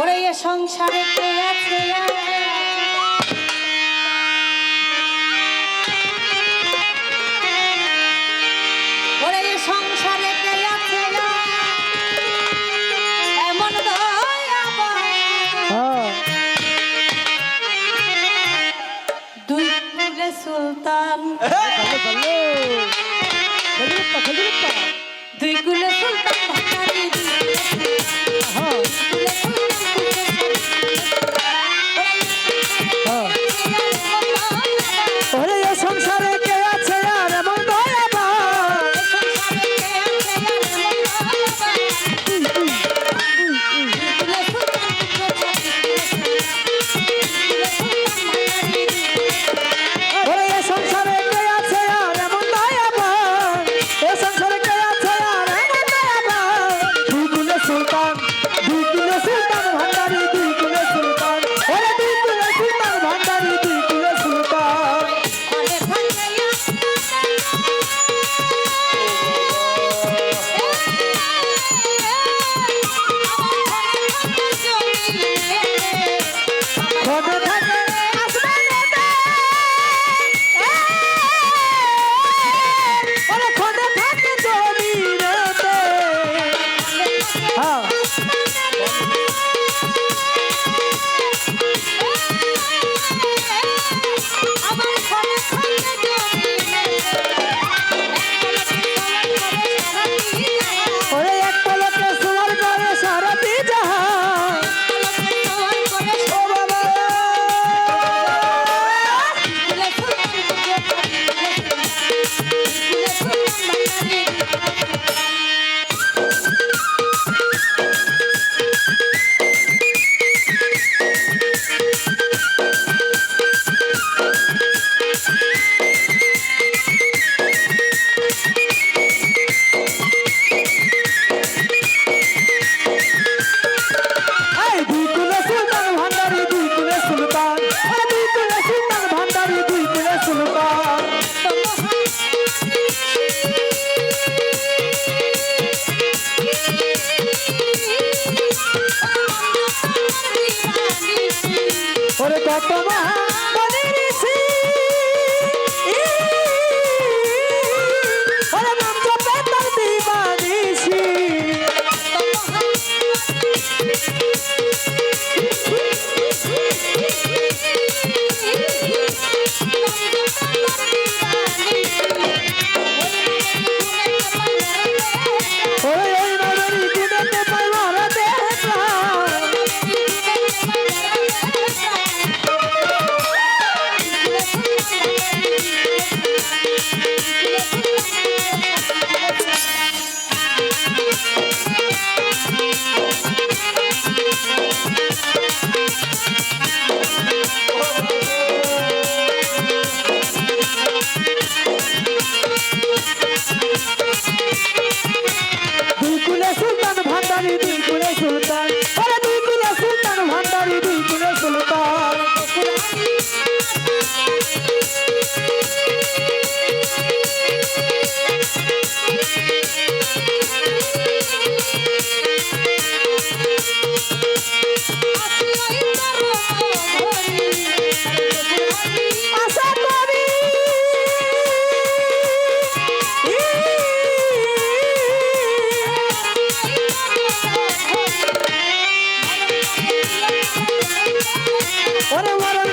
ওরে এ সংসারে কে আছে ওরে এ সংসারে কে আছে এমন দুই কুলে সুলতান। দুই কুলে সুলতান। তোমার ওরে ওরে